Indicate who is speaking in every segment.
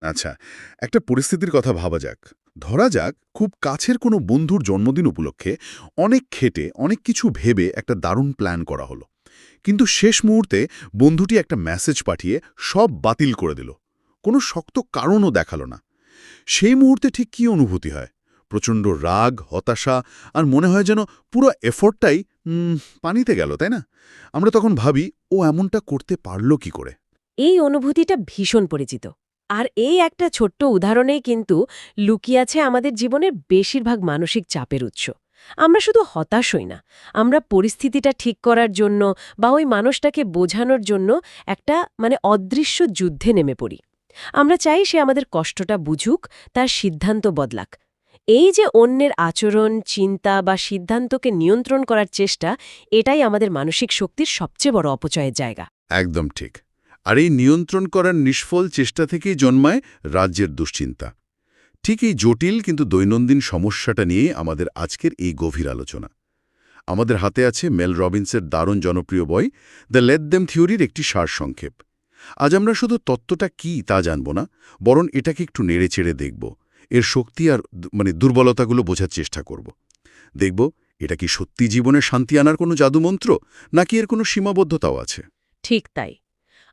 Speaker 1: আচ্ছা একটা পরিস্থিতির কথা ভাবা যাক। ধরা যাক, খুব কাছের কোনো বন্ধুর জন্মদিন উপলক্ষে অনেক খেটে, অনেক কিছু ভেবে একটা দারুণ প্ল্যান করা হলো। কিন্তু শেষ মুহূর্তে বন্ধুটি একটা মেসেজ পাঠিয়ে সব বাতিল করে দিল। কোনো শক্ত কারণও দেখাল না। সেই মুহূর্তে ঠিক কী অনুভূতি হয়? প্রচণ্ড রাগ, হতাশা, আর মনে হয় যেন পুরো এফোর্টটাই পানিতে গেল, তাই না? আমরা তখন ভাবি, ও এমনটা করতে পারল কি করে?
Speaker 2: এই অনুভূতিটা ভীষণ পরিচিত। আর এই একটা ছোট্ট উদাহরণেই কিন্তু লুকিয়ে আছে আমাদের জীবনের বেশিরভাগ মানসিক চাপের উৎস। আমরা শুধু হতাশ হই না, আমরা পরিস্থিতিটা ঠিক করার জন্য বা ওই মানুষটাকে বোঝানোর জন্য একটা মানে অদৃশ্য যুদ্ধে নেমে পড়ি। আমরা চাই সে আমাদের কষ্টটা বুঝুক, তার সিদ্ধান্ত বদলাক। এই যে অন্যের আচরণ, চিন্তা বা সিদ্ধান্তকে নিয়ন্ত্রণ করার চেষ্টা, এটাই আমাদের মানসিক শক্তির সবচেয়ে বড় অপচয়ের জায়গা।
Speaker 1: একদম ঠিক। আর এই নিয়ন্ত্রণ করার নিষ্ফল চেষ্টা থেকেই জন্মায় রাজ্যের দুশ্চিন্তা। ঠিক এই জটিল কিন্তু দৈনন্দিন সমস্যাটা নিয়ে আমাদের আজকের এই গভীর আলোচনা। আমাদের হাতে আছে মেল রবিন্সের দারুণ জনপ্রিয় বই দ্য লেট দেম থিওরির একটি সারসংক্ষেপ আজ আমরা শুধু তত্ত্বটা কি তা জানব না, বরং এটাকে একটু নেড়ে চেড়ে দেখব। এর শক্তি আর মানে দুর্বলতাগুলো বোঝার চেষ্টা করব। দেখব, এটা কি সত্যি জীবনে শান্তি আনার কোনো জাদুমন্ত্র, নাকি এর কোনো সীমাবদ্ধতাও আছে?
Speaker 2: ঠিক তাই।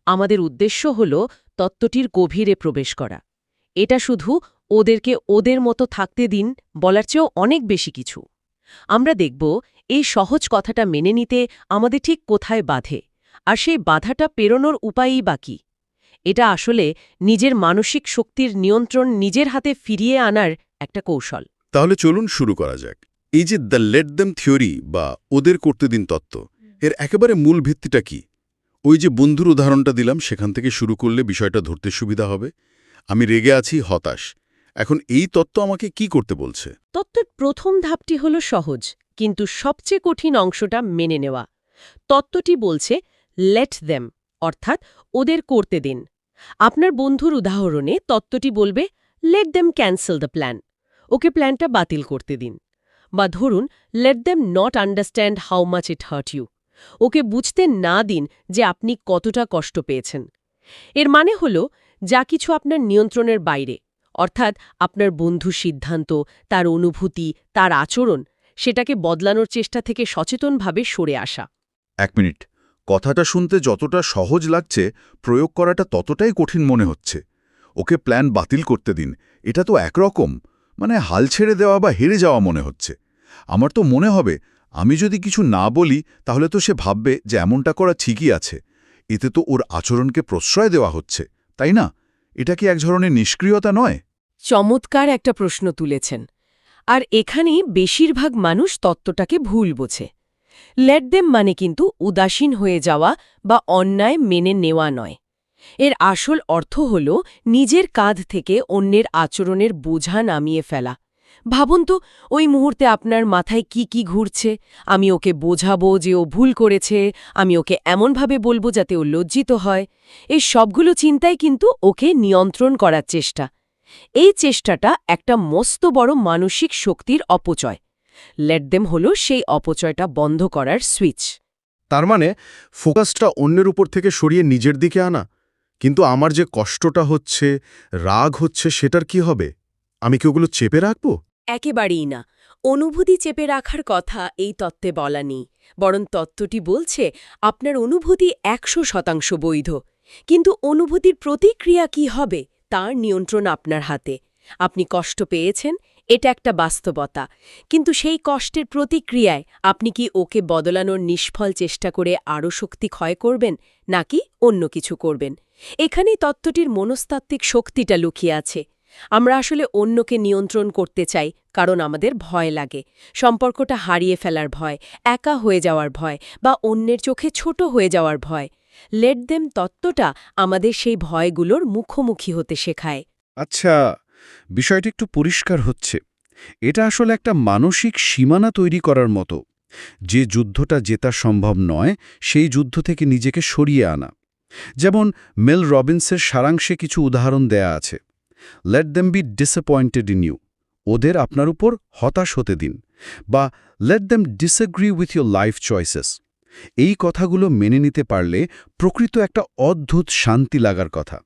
Speaker 2: আমাদের উদ্দেশ্য হল তত্ত্বটির গভীরে প্রবেশ করা। এটা শুধু ওদেরকে ওদের মতো থাকতে দিন, বলার চেয়েও অনেক বেশি কিছু। আমরা দেখব এই সহজ কথাটা মেনে নিতে আমাদের ঠিক কোথায় বাধে, আর সেই বাধাটা পেরোনোর উপায়ই বাকি এটা আসলে নিজের মানসিক শক্তির নিয়ন্ত্রণ নিজের হাতে ফিরিয়ে আনার একটা কৌশল।
Speaker 1: তাহলে চলুন শুরু করা যাক। এই যে দ্য লেট দেম থিওরি বা ওদের করতে দিন তত্ত্ব, এর একেবারে মূল ভিত্তিটা কি? ওই যে বন্ধুর উদাহরণটা দিলাম, সেখান থেকে শুরু করলে বিষয়টা ধরতে সুবিধা হবে। আমি রেগে আছি, হতাশ। এখন এই তত্ত্ব আমাকে কি করতে বলছে?
Speaker 2: তত্ত্বের প্রথম ধাপটি হল সহজ, কিন্তু সবচেয়ে কঠিন অংশটা মেনে নেওয়া। তত্ত্বটি বলছে লেট দেম অর্থাৎ ওদের করতে দিন। আপনার বন্ধুর উদাহরণে তত্ত্বটি বলবে let them cancel the plan okay প্ল্যানটা বাতিল করতে দিন। বা ধরুন let them not understand how much it hurt you okay বুঝতে না দিন যে আপনি কতটা কষ্ট পেয়েছেন। এর মানে হল, যা কিছু আপনার নিয়ন্ত্রণের বাইরে, অর্থাৎ আপনার বন্ধু সিদ্ধান্ত, তার অনুভূতি, তার আচরণ, সেটাকে বদলানোর চেষ্টা থেকে সচেতনভাবে সরে আসা।
Speaker 1: এক মিনিট, কথাটা শুনতে যতটা সহজ লাগছে, প্রয়োগ করাটা ততটাই কঠিন মনে হচ্ছে। ওকে প্ল্যান বাতিল করতে দিন, এটা তো একরকম মানে হাল ছেড়ে দেওয়া বা হেরে যাওয়া মনে হচ্ছে। আমার তো মনে হবে আমি যদি কিছু না বলি, তাহলে তো সে ভাববে যে এমনটা করা ঠিকই আছে। এতে তো ওর আচরণকে প্রশ্রয় দেওয়া হচ্ছে, তাই না? এটা কি এক ধরনের নিষ্ক্রিয়তা নয়?
Speaker 2: চমৎকার একটা প্রশ্ন তুলেছেন। আর এখানেই বেশিরভাগ মানুষ তত্ত্বটাকে ভুল বোঝে। লেট দেম মানে কিন্তু উদাসীন হয়ে যাওয়া বা অন্যায় মেনে নেওয়া নয়। এর আসল অর্থ হল নিজের কাঁধ থেকে অন্যের আচরণের বোঝা নামিয়ে ফেলা। ভাবুন তো ওই মুহূর্তে আপনার মাথায় কি কি ঘুরছে, আমি ওকে বোঝাবো যে ও ভুল করেছে, আমি ওকে এমনভাবে বলব যাতে ও লজ্জিত হয়। এই সবগুলো চিন্তাই কিন্তু ওকে নিয়ন্ত্রণ করার চেষ্টা। এই চেষ্টাটা একটা মস্ত বড় মানসিক শক্তির অপচয়। লেট দেম হল সেই অপচয়টা বন্ধ করার সুইচ
Speaker 3: তার মানে ফোকাসটা অন্যের উপর থেকে সরিয়ে নিজের দিকে আনা। কিন্তু আমার যে কষ্টটা হচ্ছে, রাগ হচ্ছে, সেটার কি হবে? আমি কি ওগুলো চেপে রাখব?
Speaker 2: একেবারেই না। অনুভূতি চেপে রাখার কথা এই তত্ত্বে বলা নেই। বরং তত্ত্বটি বলছে, আপনার অনুভূতি একশো শতাংশ বৈধ। কিন্তু অনুভূতির প্রতিক্রিয়া কি হবে, তার নিয়ন্ত্রণ আপনার হাতে। আপনি কষ্ট পেয়েছেন, এটা একটা বাস্তবতা। কিন্তু সেই কষ্টের প্রতিক্রিয়ায় আপনি কি ওকে বদলানোর নিষ্ফল চেষ্টা করে আরও শক্তি ক্ষয় করবেন, নাকি অন্য কিছু করবেন? এখানেই তত্ত্বটির মনস্তাত্ত্বিক শক্তিটা লুকিয়ে আছে। আমরা আসলে অন্যকে নিয়ন্ত্রণ করতে চাই, কারণ আমাদের ভয় লাগে। সম্পর্কটা হারিয়ে ফেলার ভয়, একা হয়ে যাওয়ার ভয় বা অন্যের চোখে ছোট হয়ে যাওয়ার ভয়। লেট দেম তত্ত্বটা আমাদের সেই ভয়গুলোর মুখোমুখি হতে শেখায়।
Speaker 3: আচ্ছা বিষয়টা একটু পরিষ্কার হচ্ছে। এটা আসলে একটা মানসিক সীমানা তৈরি করার মতো। যে যুদ্ধটা জেতা সম্ভব নয়, সেই যুদ্ধ থেকে নিজেকে সরিয়ে আনা। যেমন, মেল রবিন্সের সারাংশে কিছু উদাহরণ দেয়া আছে। Let them be disappointed in you ওদের আপনার উপর হতাশ হতে দিন। বা let them disagree with your life choices এই কথাগুলো মেনে নিতে পারলে প্রকৃত একটা অদ্ভুত শান্তি লাগার কথা।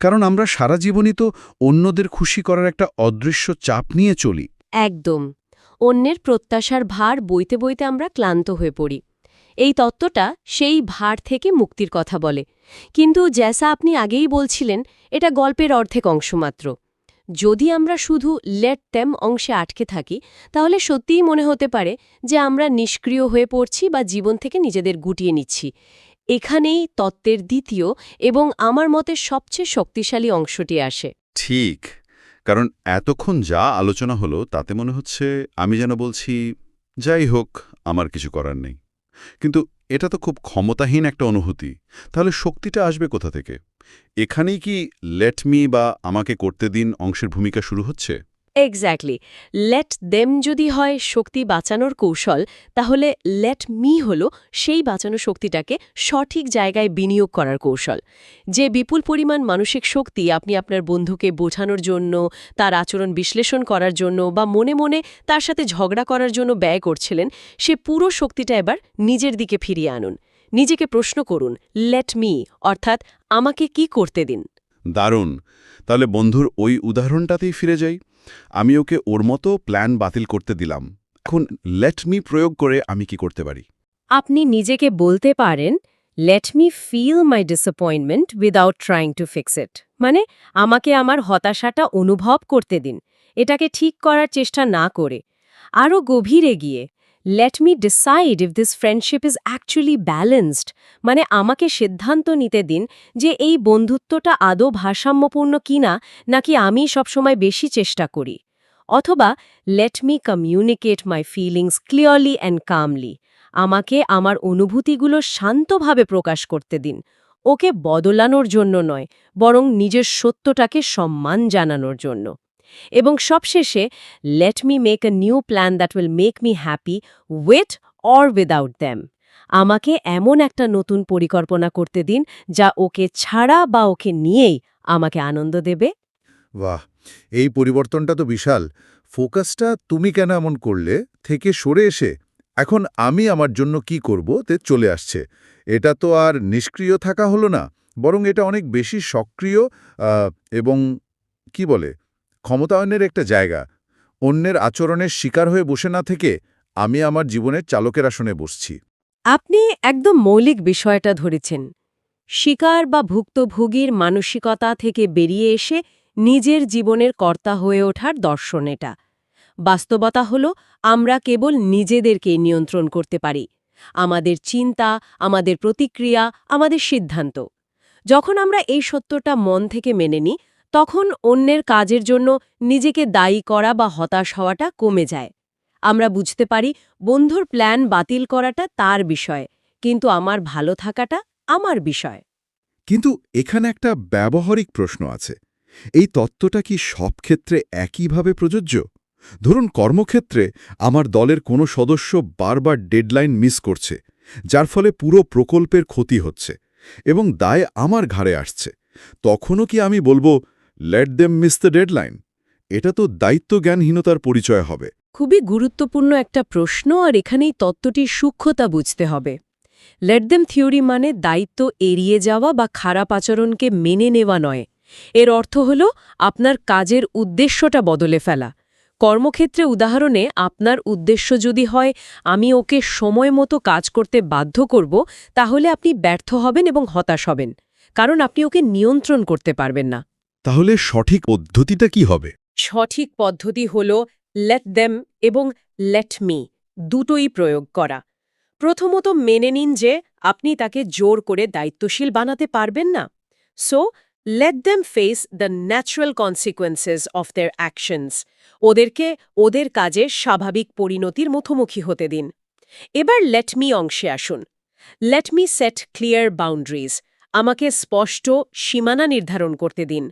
Speaker 3: কারণ আমরা সারা জীবনই তো অন্যদের খুশি করার একটা অদৃশ্য চাপ নিয়ে চলি।
Speaker 2: একদম। অন্যের প্রত্যাশার ভার বইতে বইতে আমরা ক্লান্ত হয়ে পড়ি। এই তত্ত্বটা সেই ভার থেকে মুক্তির কথা বলে। কিন্তু জ্যাসা আপনি আগেই বলছিলেন এটা গল্পের অর্ধেক অংশ মাত্র। যদি আমরা শুধু লেট তেম অংশে আটকে থাকি, তাহলে সত্যিই মনে হতে পারে যে আমরা নিষ্ক্রিয় হয়ে পড়ছি বা জীবন থেকে নিজেদের গুটিয়ে নিচ্ছি। এখানেই তত্ত্বের দ্বিতীয় এবং আমার মতে সবচেয়ে শক্তিশালী অংশটি আসে।
Speaker 1: ঠিক। কারণ এতক্ষণ যা আলোচনা হলো, তাতে মনে হচ্ছে আমি যেন বলছি, যাই হোক, আমার কিছু করার নেই। কিন্তু এটা তো খুব ক্ষমতাহীন একটা অনুভূতি। তাহলে শক্তিটা আসবে কোথা থেকে? এখানেই কি লেট মি বা আমাকে করতে দিন অংশের ভূমিকা শুরু হচ্ছে?
Speaker 2: এক্স্যাক্টলি লেট দেম যদি হয় শক্তি বাঁচানোর কৌশল, তাহলে লেট মি হল সেই বাঁচানো শক্তিটাকে সঠিক জায়গায় বিনিয়োগ করার কৌশল। যে বিপুল পরিমাণ মানসিক শক্তি আপনি আপনার বন্ধুকে বোঝানোর জন্য, তার আচরণ বিশ্লেষণ করার জন্য বা মনে মনে তার সাথে ঝগড়া করার জন্য ব্যয় করছিলেন, সে পুরো শক্তিটা এবার নিজের দিকে ফিরিয়ে আনুন। নিজেকে প্রশ্ন করুন লেট মি অর্থাৎ আমাকে কি করতে দিন?
Speaker 1: দারুণ। তাহলে বন্ধুর ওই উদাহরণটাতেই ফিরে যাই। আমি ওকে ওর মতো প্ল্যান বাতিল করতে দিলাম। এখন লেট মি প্রয়োগ করে আমি কি করতে পারি?
Speaker 2: আপনি নিজেকে বলতে পারেন let me feel my disappointment without trying to fix it মানে আমাকে আমার হতাশাটা অনুভব করতে দিন। এটাকে ঠিক করার চেষ্টা না করে আরও গভীরে গিয়ে let me decide if this friendship is actually balanced মানে আমাকে সিদ্ধান্ত নিতে দিন যে এই বন্ধুত্বটা আদৌ ভারসাম্যপূর্ণ কিনা নাকি আমি সবসময় বেশি চেষ্টা করি। অথবা let me communicate my feelings clearly and calmly আমাকে আমার অনুভূতিগুলো শান্তভাবে প্রকাশ করতে দিন। ওকে বদলানোর জন্য নয়, বরং নিজের সত্যটাকে সম্মান জানানোর জন্য। এবং সবশেষে let me make a new plan that will make me happy with or without them আমাকে এমন একটা নতুন পরিকল্পনা করতে দিন যা ওকে ছাড়া বা ওকে নিয়েই আমাকে আনন্দ দেবে।
Speaker 4: বাহ! এই পরিবর্তনটা তো বিশাল। ফোকাসটা তুমি কেন এমন করলে? থেকে সরে এসে, এখন আমি আমার জন্য কি করব? তে চলে আসছে। এটা তো আর নিষ্ক্রিয় থাকা হলো না, বরং এটা অনেক বেশি সক্রিয় এবং কি বলে? ক্ষমতায়নের একটা জায়গা। অন্যের আচরণের শিকার হয়ে বসে না থেকে আমি আমার জীবনের চালকের আসনে বসছি।
Speaker 2: আপনি একদম মৌলিক বিষয়টা ধরেছেন। শিকার বা ভুক্তভোগীর মানসিকতা থেকে বেরিয়ে এসে নিজের জীবনের কর্তা হয়ে ওঠার দর্শন এটা। বাস্তবতা হল, আমরা কেবল নিজেদেরকে নিয়ন্ত্রণ করতে পারি। আমাদের চিন্তা, আমাদের প্রতিক্রিয়া, আমাদের সিদ্ধান্ত। যখন আমরা এই সত্যটা মন থেকে মেনে নিই তখন অন্যের কাজের জন্য নিজেকে দায়ী করা বা হতাশ হওয়াটা কমে যায়। আমরা বুঝতে পারি বন্ধুর প্ল্যান বাতিল করাটা তার বিষয়, কিন্তু আমার ভালো থাকাটা আমার বিষয়।
Speaker 4: কিন্তু এখানে একটা ব্যবহারিক প্রশ্ন আছে। এই তত্ত্বটা কি সব ক্ষেত্রে একইভাবে প্রযোজ্য? ধরুন কর্মক্ষেত্রে আমার দলের কোনো সদস্য বারবার ডেডলাইন মিস করছে, যার ফলে পুরো প্রকল্পের ক্ষতি হচ্ছে এবং দায় আমার ঘাড়ে আসছে। তখনও কি আমি বলব let them miss the deadline এটা তো দায়িত্বজ্ঞানহীনতার পরিচয় হবে।
Speaker 2: খুবই গুরুত্বপূর্ণ একটা প্রশ্ন আর এখানেই তত্ত্বটির সূক্ষ্মতা বুঝতে হবে। লেটদেম থিওরি মানে দায়িত্ব এড়িয়ে যাওয়া বা খারাপ আচরণকে মেনে নেওয়া নয়। এর অর্থ হল আপনার কাজের উদ্দেশ্যটা বদলে ফেলা। কর্মক্ষেত্রে উদাহরণে, আপনার উদ্দেশ্য যদি হয়, আমি ওকে সময় মতো কাজ করতে বাধ্য করব, তাহলে আপনি ব্যর্থ হবেন এবং হতাশ হবেন। কারণ আপনি ওকে নিয়ন্ত্রণ করতে পারবেন না।
Speaker 4: তাহলে সঠিক পদ্ধতিটা কি হবে?
Speaker 2: সঠিক পদ্ধতি হল লেট দেম এবং লেট মি দুটোই প্রয়োগ করা। প্রথমত মেনে নিন যে আপনি তাকে জোর করে দায়িত্বশীল বানাতে পারবেন না। So let them face the natural consequences of their actions ওদেরকে ওদের কাজে স্বাভাবিক পরিণতির মুখোমুখি হতে দিন। এবার লেট মি অংশে আসুন। Let me set clear boundaries আমাকে স্পষ্ট সীমানা নির্ধারণ করতে দিন।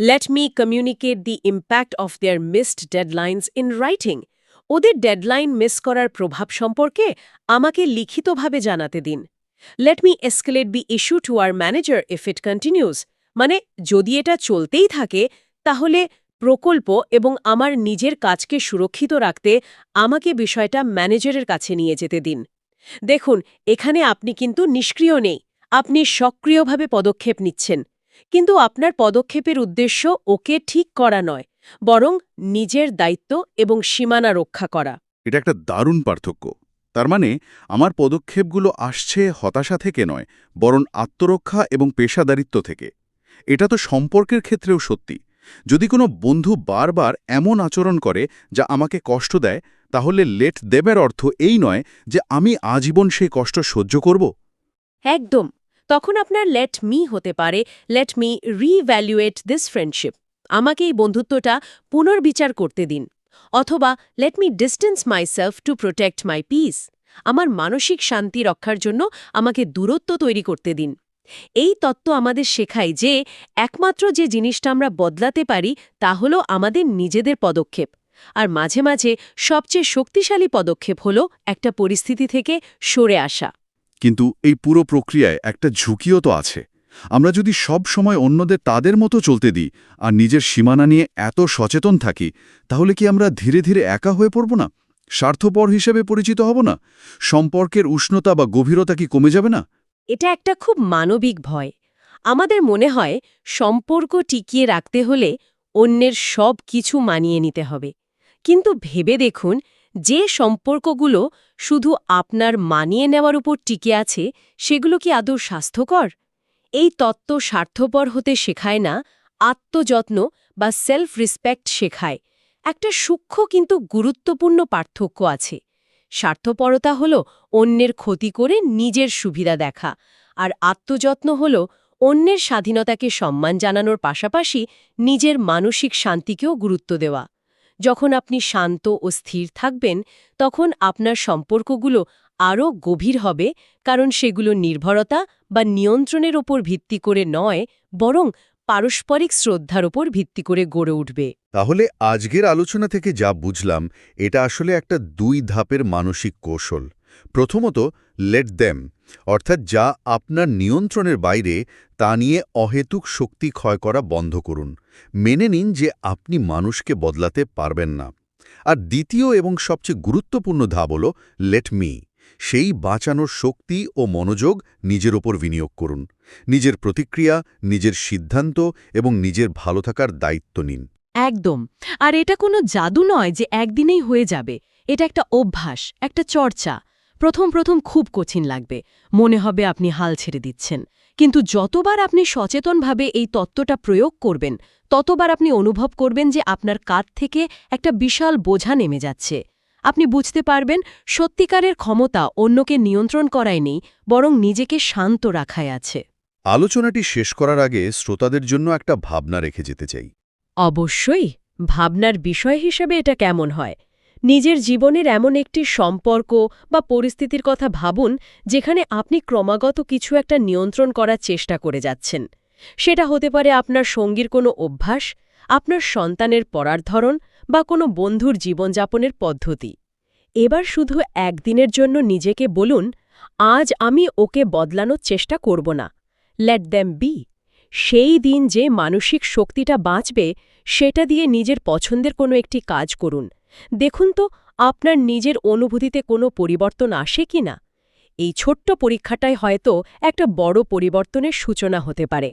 Speaker 2: Let me communicate the impact of their missed deadlines in writing ওদের ডেডলাইন মিস করার প্রভাব সম্পর্কে আমাকে লিখিতভাবে জানাতে দিন। Let me escalate the issue to our manager if it continues মানে যদি এটা চলতেই থাকে, তাহলে প্রকল্প এবং আমার নিজের কাজকে সুরক্ষিত রাখতে আমাকে বিষয়টা ম্যানেজারের কাছে নিয়ে যেতে দিন। দেখুন, এখানে আপনি কিন্তু নিষ্ক্রিয় নেই। আপনি সক্রিয়ভাবে পদক্ষেপ নিচ্ছেন। কিন্তু আপনার পদক্ষেপের উদ্দেশ্য ওকে ঠিক করা নয় বরং নিজের দায়িত্ব এবং সীমানা রক্ষা করা।
Speaker 1: এটা একটা দারুণ পার্থক্য। তার মানে আমার পদক্ষেপগুলো আসছে হতাশা থেকে নয় বরং আত্মরক্ষা এবং পেশাদারিত্ব থেকে। এটা তো সম্পর্কের ক্ষেত্রেও সত্যি। যদি কোনো বন্ধু বারবার এমন আচরণ করে যা আমাকে কষ্ট দেয় তাহলে লেট দেবের অর্থ এই নয় যে আমি আজীবন সেই কষ্ট সহ্য করব?
Speaker 2: একদম। তখন আপনার লেট মি হতে পারে let me reevaluate this friendship আমাকে এই বন্ধুত্বটা পুনর্বিচার করতে দিন। অথবা let me distance myself to protect my peace আমার মানসিক শান্তি রক্ষার জন্য আমাকে দূরত্ব তৈরি করতে দিন। এই তত্ত্ব আমাদের শেখায় যে, একমাত্র যে জিনিসটা আমরা বদলাতে পারি, তা হল আমাদের নিজেদের পদক্ষেপ। আর মাঝে মাঝে সবচেয়ে শক্তিশালী পদক্ষেপ হল একটা পরিস্থিতি থেকে সরে আসা।
Speaker 1: কিন্তু এই পুরো প্রক্রিয়ায় একটা ঝুঁকিও তো আছে। আমরা যদি সব সময় অন্যদের তাদের মতো চলতে দিই আর নিজের সীমানা নিয়ে এত সচেতন থাকি, তাহলে কি আমরা ধীরে ধীরে একা হয়ে পড়ব না? স্বার্থপর হিসেবে পরিচিত হব না? সম্পর্কের উষ্ণতা বা গভীরতা কি কমে যাবে না?
Speaker 2: এটা একটা খুব মানবিক ভয়। আমাদের মনে হয় সম্পর্ক টিকিয়ে রাখতে হলে অন্যের সব কিছু মানিয়ে নিতে হবে। কিন্তু ভেবে দেখুন যে সম্পর্কগুলো শুধু আপনার মানিয়ে নেওয়ার উপর টিকে আছে, সেগুলো কি আদৌ স্বাস্থ্যকর? এই তত্ত্ব স্বার্থপর হতে শেখায় না, আত্মযত্ন বা সেলফ রেসপেক্ট শেখায়। একটা সূক্ষ্ম কিন্তু গুরুত্বপূর্ণ পার্থক্য আছে। স্বার্থপরতা হল অন্যের ক্ষতি করে নিজের সুবিধা দেখা, আর আত্মযত্ন হল অন্যের স্বাধীনতাকে সম্মান জানানোর পাশাপাশি নিজের মানসিক শান্তিকেও গুরুত্ব দেওয়া। যখন আপনি শান্ত ও স্থির থাকবেন, তখন আপনার সম্পর্কগুলো আরও গভীর হবে, কারণ সেগুলো নির্ভরতা বা নিয়ন্ত্রণের ওপর ভিত্তি করে নয়, বরং পারস্পরিক শ্রদ্ধার ওপর ভিত্তি করে গড়ে উঠবে।
Speaker 1: তাহলে আজকের আলোচনা থেকে যা বুঝলাম, এটা আসলে একটা দুই ধাপের মানসিক কৌশল। প্রথমত লেট দেম অর্থাৎ যা আপনার নিয়ন্ত্রণের বাইরে, তা নিয়ে অহেতুক শক্তি ক্ষয় করা বন্ধ করুন। মেনে নিন যে আপনি মানুষকে বদলাতে পারবেন না। আর দ্বিতীয় এবং সবচেয়ে গুরুত্বপূর্ণ ধাপ হল লেট মি সেই বাঁচানোর শক্তি ও মনোযোগ নিজের ওপর বিনিয়োগ করুন। নিজের প্রতিক্রিয়া, নিজের সিদ্ধান্ত এবং নিজের ভালো থাকার দায়িত্ব নিন।
Speaker 2: একদম। আর এটা কোনো জাদু নয় যে একদিনেই হয়ে যাবে। এটা একটা অভ্যাস, একটা চর্চা। প্রথম প্রথম খুব কঠিন লাগবে। মনে হবে আপনি হাল ছেড়ে দিচ্ছেন। কিন্তু যতবার আপনি সচেতনভাবে এই তত্ত্বটা প্রয়োগ করবেন ততবার আপনি অনুভব করবেন যে আপনার কাঁধ থেকে একটা বিশাল বোঝা নেমে যাচ্ছে। আপনি বুঝতে পারবেন সত্যিকারের ক্ষমতা অন্যকে নিয়ন্ত্রণ করায় নেই বরং নিজেকে শান্ত রাখায় আছে।
Speaker 1: আলোচনাটি শেষ করার আগে শ্রোতাদের জন্য একটা ভাবনা রেখে যেতে চাই।
Speaker 2: অবশ্যই ভাবনার বিষয় হিসেবে এটা কেমন হয়? নিজের জীবনের এমন একটি সম্পর্ক বা পরিস্থিতির কথা ভাবুন যেখানে আপনি ক্রমাগত কিছু একটা নিয়ন্ত্রণ করার চেষ্টা করে যাচ্ছেন। সেটা হতে পারে আপনার সঙ্গীর কোনো অভ্যাস, আপনার সন্তানের পড়ার ধরন বা কোনো বন্ধুর জীবনযাপনের পদ্ধতি। এবার শুধু একদিনের জন্য নিজেকে বলুন, আজ আমি ওকে বদলানোর চেষ্টা করব না। লেট দ্যাম বি সেই দিন যে মানসিক শক্তিটা বাঁচবে, সেটা দিয়ে নিজের পছন্দের কোনো একটি কাজ করুন। দেখুন তো, আপনার নিজের অনুভূতিতে কোনো পরিবর্তন আসে কি না এই ছোট্ট পরীক্ষাটাই হয়তো একটা বড় পরিবর্তনের সূচনা হতে পারে।